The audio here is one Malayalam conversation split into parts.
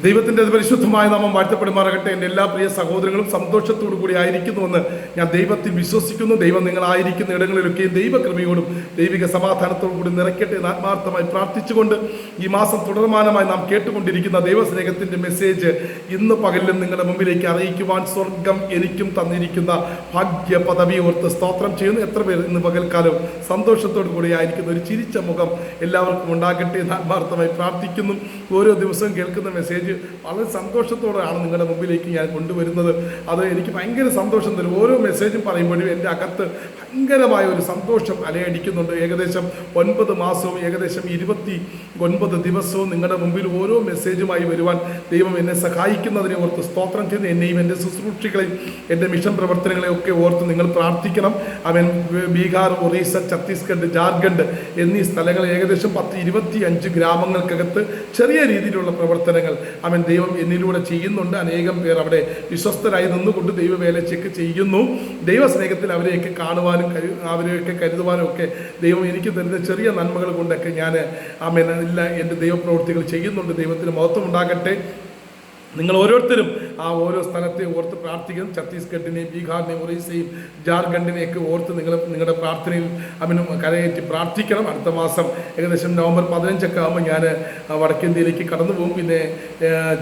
ദൈവത്തിന്റെ പരിശുദ്ധമായ നാമം വാഴ്ത്തപ്പെടുമാറാകട്ടെ. എന്റെ എല്ലാ പ്രിയ സഹോദരങ്ങളും സന്തോഷത്തോടു കൂടി ആയിരിക്കുന്നുവെന്ന് ഞാൻ ദൈവത്തിൽ വിശ്വസിക്കുന്നു. ദൈവം നിങ്ങളായിരിക്കുന്ന ഇടങ്ങളിലൊക്കെയും ദൈവകൃപയോടും ദൈവിക സമാധാനത്തോടും കൂടി നിറയ്ക്കട്ടെ എന്ന് ആത്മാർത്ഥമായി പ്രാർത്ഥിച്ചുകൊണ്ട് ഈ മാസം തുടർമാനമായി നാം കേട്ടുകൊണ്ടിരിക്കുന്ന ദൈവസ്നേഹത്തിന്റെ മെസ്സേജ് ഇന്ന് പകലിലും നിങ്ങളുടെ മുമ്പിലേക്ക് അറിയിക്കുവാൻ സ്വർഗം എനിക്കും തന്നിരിക്കുന്ന ഭാഗ്യ പദവി ഓർത്ത് സ്തോത്രം ചെയ്യുന്നു. എത്ര പേർ ഇന്ന് പകൽക്കാലം സന്തോഷത്തോടു കൂടി ആയിരിക്കുന്ന ഒരു ചിരിച്ച മുഖം എല്ലാവർക്കും ഉണ്ടാകട്ടെ എന്ന് ആത്മാർത്ഥമായി പ്രാർത്ഥിക്കുന്നു. ഓരോ ദിവസവും കേൾക്കുന്ന മെസ്സേജ് വളരെ സന്തോഷത്തോടെയാണ് നിങ്ങളുടെ മുമ്പിലേക്ക് ഞാൻ കൊണ്ടുവരുന്നത്. അത് എനിക്ക് ഭയങ്കര സന്തോഷം തരും. ഓരോ മെസ്സേജും പറയുമ്പോഴും എന്റെ അകത്ത് ഭയങ്കരമായ ഒരു സന്തോഷം അലയടിക്കുന്നുണ്ട്. ഏകദേശം ഒൻപത് മാസവും ഏകദേശം ഇരുപത്തി ഒൻപത് ദിവസവും നിങ്ങളുടെ മുമ്പിൽ ഓരോ മെസ്സേജുമായി വരുവാൻ ദൈവം എന്നെ സഹായിക്കുന്നതിനെ ഓർത്ത് സ്തോത്രം ചെയ്ത് എന്നെയും എന്റെ ശുശ്രൂഷകളെയും എന്റെ മിഷൻ പ്രവർത്തനങ്ങളെയും ഒക്കെ ഓർത്ത് നിങ്ങൾ പ്രാർത്ഥിക്കണം. അവൻ ബീഹാർ ഒറീസ ഛത്തീസ്ഗഡ് ജാർഖണ്ഡ് എന്നീ സ്ഥലങ്ങൾ ഏകദേശം പത്ത് ഇരുപത്തി അഞ്ച് ഗ്രാമങ്ങൾക്കകത്ത് ചെറിയ രീതിയിലുള്ള പ്രവർത്തനങ്ങൾ അവൻ ദൈവം എന്നിലൂടെ ചെയ്യുന്നുണ്ട്. അനേകം പേർ അവിടെ വിശ്വസ്തരായി നിന്നുകൊണ്ട് ദൈവവേല ചെക്ക് ചെയ്യുന്നു. ദൈവസ്നേഹത്തിൽ അവരെയൊക്കെ കാണുവാനും കരു അവരെയൊക്കെ കരുതുവാനും ഒക്കെ ദൈവം എനിക്ക് തരുന്ന ചെറിയ നന്മകൾ കൊണ്ടൊക്കെ ഞാൻ ആ ഇല്ല എന്റെ ദൈവപ്രവൃത്തികൾ ചെയ്യുന്നുണ്ട്. ദൈവത്തിന് മഹത്വം ഉണ്ടാകട്ടെ. നിങ്ങൾ ഓരോരുത്തരും ആ ഓരോ സ്ഥലത്തെ ഓർത്ത് പ്രാർത്ഥിക്കണം ഛത്തീസ്ഗഡിനെയും ബീഹാറിനെയും ഒറീസയും ജാർഖണ്ഡിനെയൊക്കെ ഓർത്ത് നിങ്ങൾ നിങ്ങളുടെ പ്രാർത്ഥനയിൽ അമിനും കരയേറ്റി പ്രാർത്ഥിക്കണം. അടുത്ത മാസം ഏകദേശം നവംബർ പതിനഞ്ചൊക്കെ ആകുമ്പോൾ ഞാൻ വടക്കേന്ത്യയിലേക്ക് കടന്നു പോകും പിന്നെ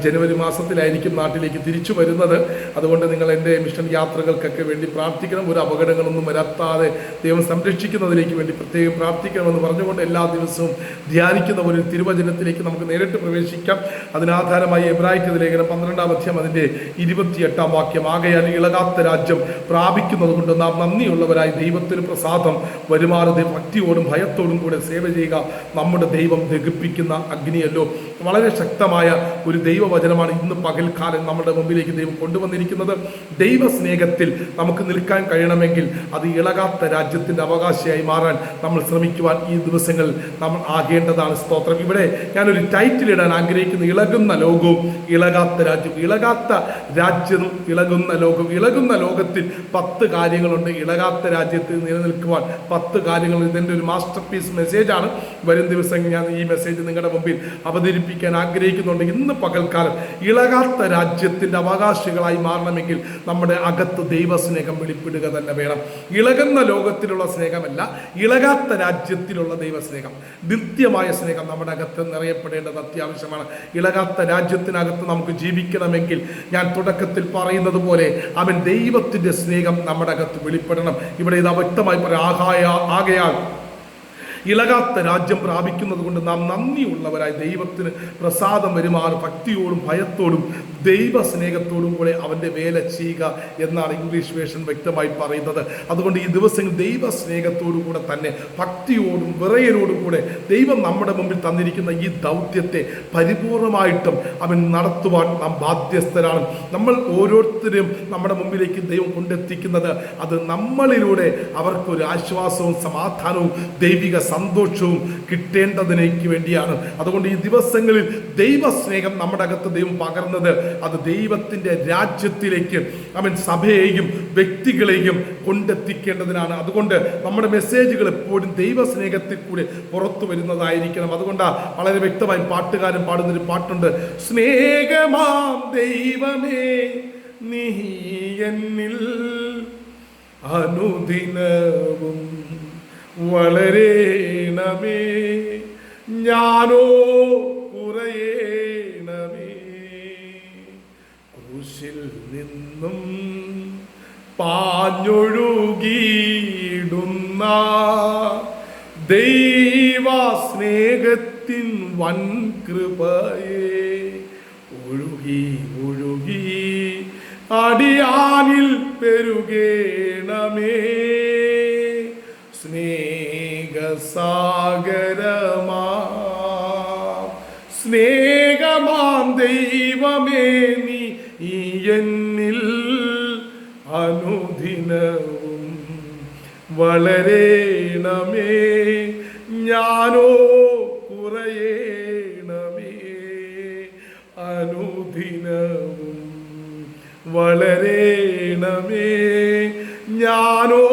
ജനുവരി മാസത്തിലായിരിക്കും നാട്ടിലേക്ക് തിരിച്ചു വരുന്നത്. അതുകൊണ്ട് നിങ്ങൾ എന്റെ മിഷൻ യാത്രകൾക്കൊക്കെ വേണ്ടി പ്രാർത്ഥിക്കണം. ഒരു അപകടങ്ങളൊന്നും വരാത്താതെ ദൈവം സംരക്ഷിക്കുന്നതിലേക്ക് വേണ്ടി പ്രത്യേകം പ്രാർത്ഥിക്കണമെന്ന് പറഞ്ഞുകൊണ്ട് എല്ലാ ദിവസവും ധ്യാനിക്കുന്ന ഒരു തിരുവചനത്തിലേക്ക് നമുക്ക് നേരിട്ട് പ്രവേശിക്കാം. അതിനാധാരമായി എബ്രാഹിക്ക് ലേഖനം പന്ത്രണ്ടാം അധ്യം അതിന്റെ ഇരുപത്തിയെട്ടാം വാക്യം ആകയാൽ ഇളകാത്ത രാജ്യം പ്രാപിക്കുന്നത് കൊണ്ട് നാം നന്ദിയുള്ളവരായി ദൈവത്തിന് പ്രസാദം വരുമാറത് ഭക്തിയോടും ഭയത്തോടും കൂടെ സേവ ചെയ്യുക. നമ്മുടെ ദൈവം ദഹിപ്പിക്കുന്ന അഗ്നിയല്ലോ. വളരെ ശക്തമായ ഒരു ദൈവവചനമാണ് ഇന്ന് പകൽക്കാലം നമ്മുടെ മുമ്പിലേക്ക് ദൈവം കൊണ്ടുവന്നിരിക്കുന്നത്. ദൈവസ്നേഹത്തിൽ നമുക്ക് നിൽക്കാൻ കഴിയണമെങ്കിൽ അത് ഇളകാത്ത രാജ്യത്തിന്റെ അവകാശിയായി മാറാൻ നമ്മൾ ശ്രമിക്കുവാൻ ഈ ദിവസങ്ങളിൽ നമ്മൾ ആകേണ്ടതാണ് സ്തോത്രം. ഇവിടെ ഞാനൊരു ടൈറ്റിൽ ഇടാൻ ആഗ്രഹിക്കുന്ന. ഇളകുന്ന ലോകവും ഇളകാത്ത രാജ്യം. ഇളകാത്ത രാജ്യം ഇളകുന്ന ലോകം ഇളകുന്ന ലോകത്തിൽ പത്ത് കാര്യങ്ങളുണ്ട്. ഇളകാത്ത രാജ്യത്തിൽ നിലനിൽക്കുവാൻ പത്ത് കാര്യങ്ങൾ. ഇതിന്റെ ഒരു മാസ്റ്റർ പീസ് മെസ്സേജാണ് വരും ദിവസം ഞാൻ ഈ മെസ്സേജ് നിങ്ങളുടെ മുമ്പിൽ അവതരിപ്പിക്കാൻ ആഗ്രഹിക്കുന്നുണ്ട്. ഇന്ന് പകൽക്കാലം ഇളകാത്ത രാജ്യത്തിന്റെ അവകാശികളായി മാറണമെങ്കിൽ നമ്മുടെ അകത്ത് ദൈവസ്നേഹം വെളിപ്പെടുക തന്നെ വേണം. ഇളകുന്ന ലോകത്തിലുള്ള സ്നേഹമല്ല ഇളകാത്ത രാജ്യത്തിലുള്ള ദൈവസ്നേഹം. നിത്യമായ സ്നേഹം നമ്മുടെ അകത്ത് നിറയപ്പെടേണ്ടത് അത്യാവശ്യമാണ്. ഇളകാത്ത രാജ്യത്തിനകത്ത് നമുക്ക് ജീവിക്കണമെങ്കിൽ ഞാൻ തുടക്കത്തിൽ പറയുന്നത് പോലെ അവൻ ദൈവത്തിന്റെ സ്നേഹം നമ്മുടെ അകത്ത് വെളിപ്പെടണം. ഇവിടെ ഇത് വ്യക്തമായി പറയാം. ആകായ ആകയാൽ ഇളകാത്ത രാജ്യം പ്രാപിക്കുന്നത് കൊണ്ട് നാം നന്ദിയുള്ളവരായി ദൈവത്തിന് പ്രസാദം വരുമാർ ഭക്തിയോടും ഭയത്തോടും ദൈവ സ്നേഹത്തോടും കൂടെ അവന്റെ വേല ചെയ്യുക എന്നാണ് ഇംഗ്ലീഷ് വേഷൻ വ്യക്തമായി പറയുന്നത്. അതുകൊണ്ട് ഈ ദിവസങ്ങൾ ദൈവ സ്നേഹത്തോടു കൂടെ തന്നെ ഭക്തിയോടും വിറയലോടും കൂടെ ദൈവം നമ്മുടെ മുമ്പിൽ തന്നിരിക്കുന്ന ഈ ദൗത്യത്തെ പരിപൂർണമായിട്ടും അവൻ നടത്തുവാൻ നാം ബാധ്യസ്ഥരാണ്. നമ്മൾ ഓരോരുത്തരും നമ്മുടെ മുമ്പിലേക്ക് ദൈവം കൊണ്ടെത്തിക്കുന്നത് അത് നമ്മളിലൂടെ അവർക്കൊരു ആശ്വാസവും സമാധാനവും ദൈവിക സന്തോഷവും കിട്ടേണ്ടതിനേക്ക് വേണ്ടിയാണ്. അതുകൊണ്ട് ഈ ദിവസങ്ങളിൽ ദൈവസ്നേഹം നമ്മുടെ അകത്ത് ദൈവം പകർന്നത് അത് ദൈവത്തിന്റെ രാജ്യത്തിലേക്ക് അവൻ സഭയെയും വ്യക്തികളെയും കൊണ്ടെത്തിക്കേണ്ടതിനാണ്. അതുകൊണ്ട് നമ്മുടെ മെസ്സേജുകൾ എപ്പോഴും ദൈവസ്നേഹത്തിൽ കൂടി പുറത്തു വരുന്നതായിരിക്കണം. അതുകൊണ്ടാണ് വളരെ വ്യക്തമായി പാട്ടുകാരൻ പാടുന്നൊരു പാട്ടുണ്ട്. സ്നേഹമാം ദൈവമേ നീ എന്നിൽ അനുദിനവും വളരേണമേ. ഞാനോ നിന്നും പാഞ്ഞൊഴുകിയിടുന്ന ദൈവ സ്നേഹത്തിൻ വൻ കൃപയെ ഒഴുകി ഒഴുകി അടിയാനിൽ പെരുകേണമേ. സ്നേഹസാഗരമാ സ്നേഹമാം ദൈവമേ എന്നിൽ അനുദിനവും വളരേണമേ ഞാനോ കുറയേണമേ. അനുദിനവും വളരേണമേ ഞാനോ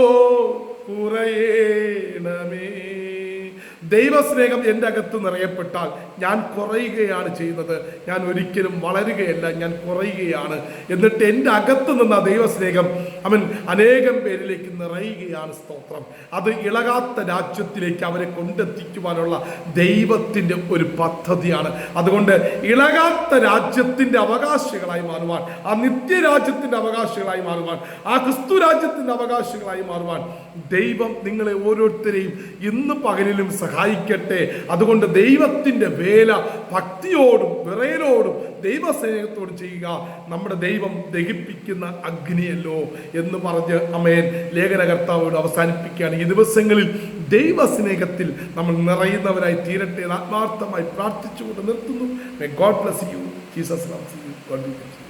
ദൈവസ്നേഹം എന്റെ അകത്ത് നിറയപ്പെട്ടാൽ ഞാൻ കുറയുകയാണ് ചെയ്യുന്നത്. ഞാൻ ഒരിക്കലും വളരുകയല്ല ഞാൻ കുറയുകയാണ്. എന്നിട്ട് എന്റെ അകത്ത് നിന്ന് ആ ദൈവസ്നേഹം അവൻ അനേകം പേരിലേക്ക് നിറയുകയാണ് സ്തോത്രം. അത് ഇളകാത്ത രാജ്യത്തിലേക്ക് അവരെ കൊണ്ടെത്തിക്കുവാനുള്ള ദൈവത്തിന്റെ ഒരു പദ്ധതിയാണ്. അതുകൊണ്ട് ഇളകാത്ത രാജ്യത്തിന്റെ അവകാശികളായി മാറുവാൻ ആ നിത്യരാജ്യത്തിന്റെ അവകാശികളായി മാറുവാൻ ആ ക്രിസ്തു രാജ്യത്തിന്റെ അവകാശികളായി മാറുവാൻ ദൈവം നിങ്ങളെ ഓരോരുത്തരെയും ഇന്ന് പകലിലും സഹായിക്കട്ടെ. അതുകൊണ്ട് ദൈവത്തിന്റെ വേല ഭക്തിയോടും വിറയലോടും ദൈവസ്നേഹത്തോടും ചെയ്യുക. നമ്മുടെ ദൈവം ദഹിപ്പിക്കുന്ന അഗ്നിയല്ലോ എന്ന് പറഞ്ഞ് അമേൻ. ലേഖനകർത്താവോട് അവസാനിപ്പിക്കുകയാണ്. ഈ ദിവസങ്ങളിൽ ദൈവസ്നേഹത്തിൽ നമ്മൾ നിറയുന്നവരായി തീരട്ടെ എന്ന് ആത്മാർത്ഥമായി പ്രാർത്ഥിച്ചുകൊണ്ട് നിർത്തുന്നു. God bless you Jesus God bless you